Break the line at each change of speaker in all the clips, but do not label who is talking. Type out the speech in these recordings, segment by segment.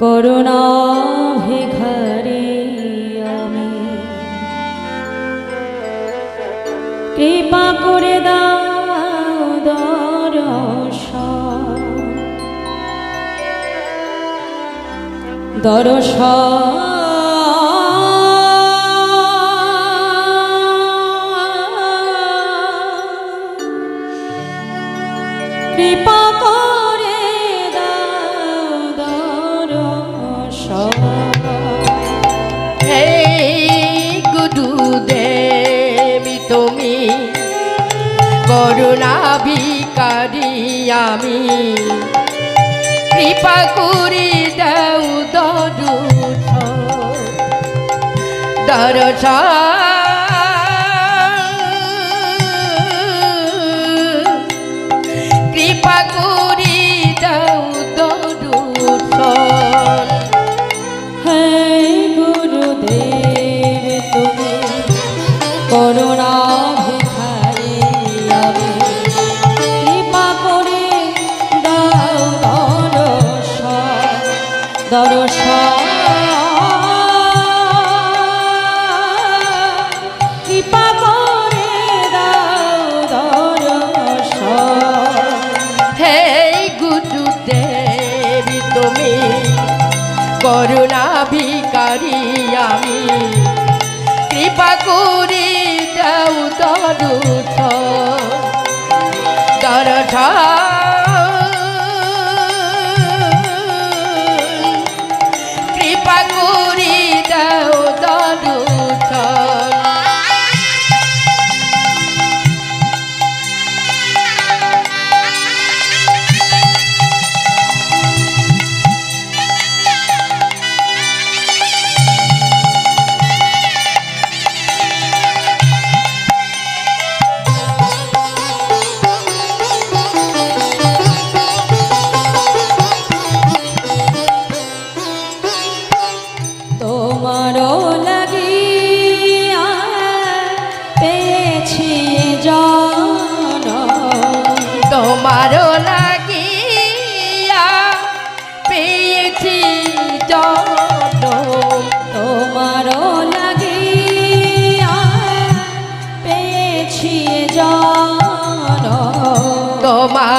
করুণা ভিখারে আমি। কৃপা করে দাও দর্শন। দর্শন
গুরুদেবী তুমি করুণা ভিকারি আমি। কৃপা করি দেউ দরু দরস
দর্শন।
তুমি করুণা ভিকারি আমি। কৃপা করি দাও দরুষ দরঠ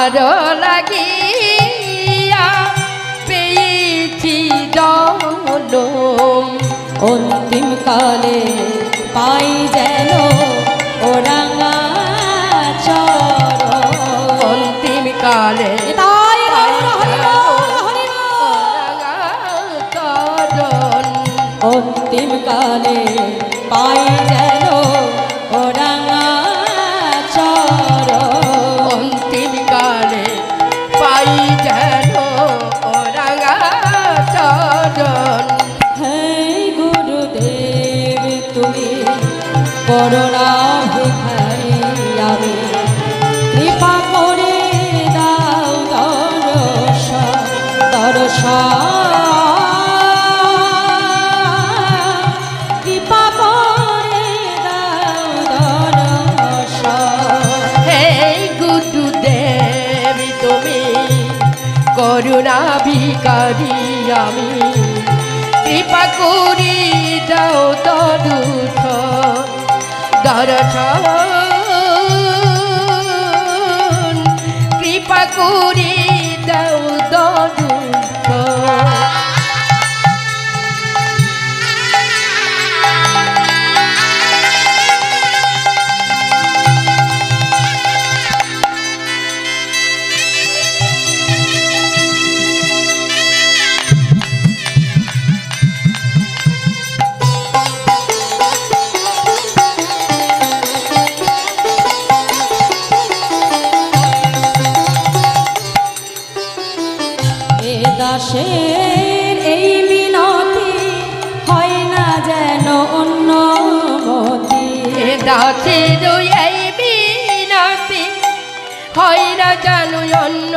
তোমারও লাগিয়া পেয়েছি
জনম।
অন্তিম কালে পাই যেন ওরাঙা চর
অন্তিম কালে
অন্তিম কালে পাই যেন কৃপা করে দাও
গুরুদেব তুমি করুণা ভিকারি আমি। কৃপা করি দাও দরুষ দরস করি দাও দরুষ
দাসের এই মিনতি হয় না যেন অন্য মতি।
দাসের এই বিনাতি হয় না জানো অন্য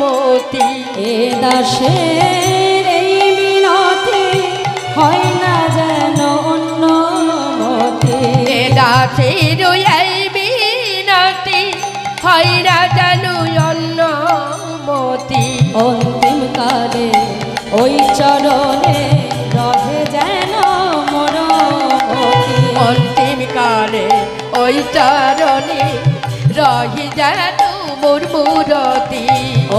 মতি।
এ দাসের এই মিনতি হয় না যেন অন্য মতি।
এ দাসের এই বিনাতি হয় না জানো অন্য মতি।
অন্তিম কালে ওই চরণে রহে যেন মোর
অন্তিম কালে ওই চরণে রহি যেন মোর মূরতি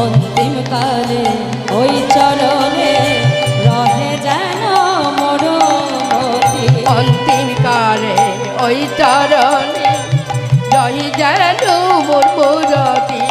অন্তিম কালে ওই চরণে রহে যেন মোর
অন্তিম কালে ওই চরণে রহি যেন মোর মূরতি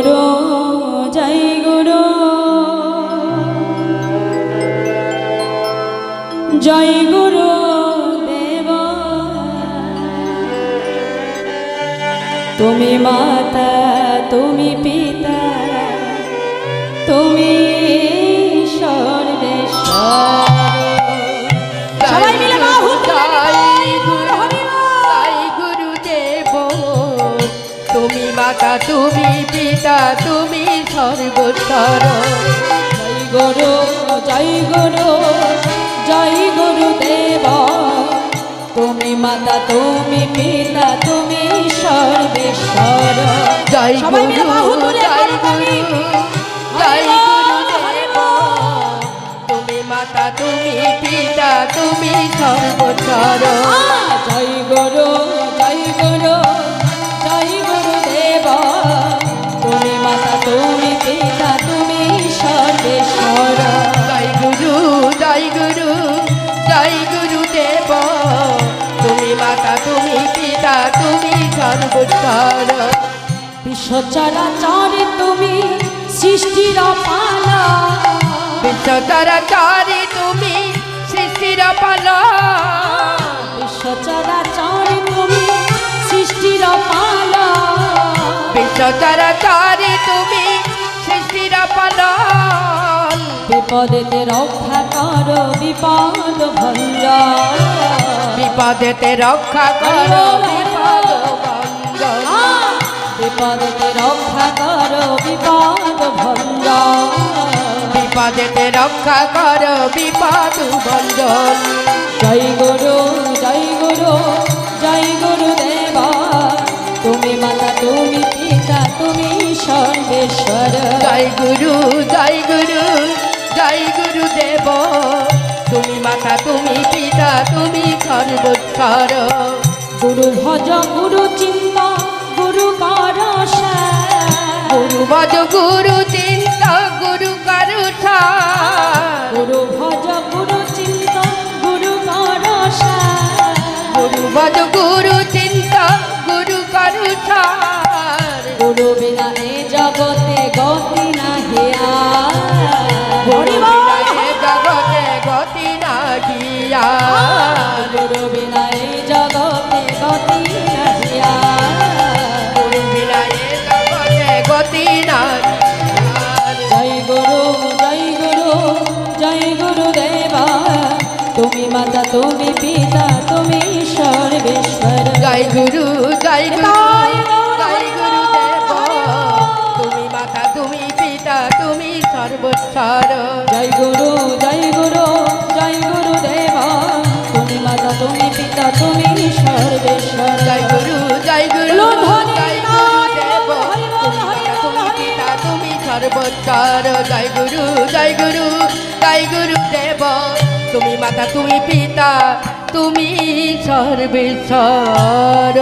জয় গুরু দেব। তুমি মাতা, তুমি পিতা, তুমি সর্বেশ্বর। সবাই মিলে
তুমি মাতা, তুমি পিতা, তুমি সর্বস্বর
গুরু জয় গুরু জয় গুরু দেব। তুমি মাতা তুমি পিতা তুমি সর্বেশ্বর।
জয় গুরু জয় গুরু তুমি মাতা তুমি পিতা তুমি সর্বস্বর।
জয় গুরু জয় গুরু জয় গুরু দেব। তুমি মাতা তুমি পিতা তুমি সর্বেশ্বর।
জয় গুরু জয় গুরুদেব তুমি মাতা তুমি পিতা তুমি সর্বস্বর
বিশ্ব চরাচরে তুমি সৃষ্টির পালা।
বিশ্ব চরাচরে তুমি সৃষ্টির পালা।
বিশ্ব চরাচরে তুমি সৃষ্টির পালা।
বিশ্ব
বিপদেতে রক্ষা করো বিপদ ভঞ্জন
বিপদেতে রক্ষা করো বিপদ ভঞ্জন
বিপদেতে রক্ষা করো বিপদ ভঞ্জন
বিপদেতে রক্ষা করো বিপদ ভঞ্জন
জয় গুরু জয় গুরু জয় গুরু দেব। তুমি মাতা তুমি পিতা তুমি সর্বেশ্বর।
জয় গুরু তুমি সর্বস্বর
গুরু ভজ গুরু চিন্তা গুরু কর
গুরু ভজ গুরু চিন্তা গুরু কর
গুরু ভজ গুরু চিন্তা গুরু কর
গুরু ভজ গুরু
জগতে গতি
না গিয়া
জয় গুরু জয় গুরু জয় গুরু দেবা। তুমি মাতা তুমি পিতা তুমি সর্বেশ্বর।
জয় গুরু জয় গুরু জয় গুরু দেব। তুমি মাতা তুমি পিতা তুমি সর্বস্বর।
জয় গুরু জয় গুরু জয় গুরু দেবা। তুমি মাতা তুমি পিতা তুমি সর্বেশ্বর।
জয় গুরু জয় গুরু।
বলো
জয় গুরু তুমি সর্বস্বর জয় গুরু জয় গুরু জয় গুরু দেব। তুমি মাতা, তুমি পিতা, তুমি সর্বেশ্বর।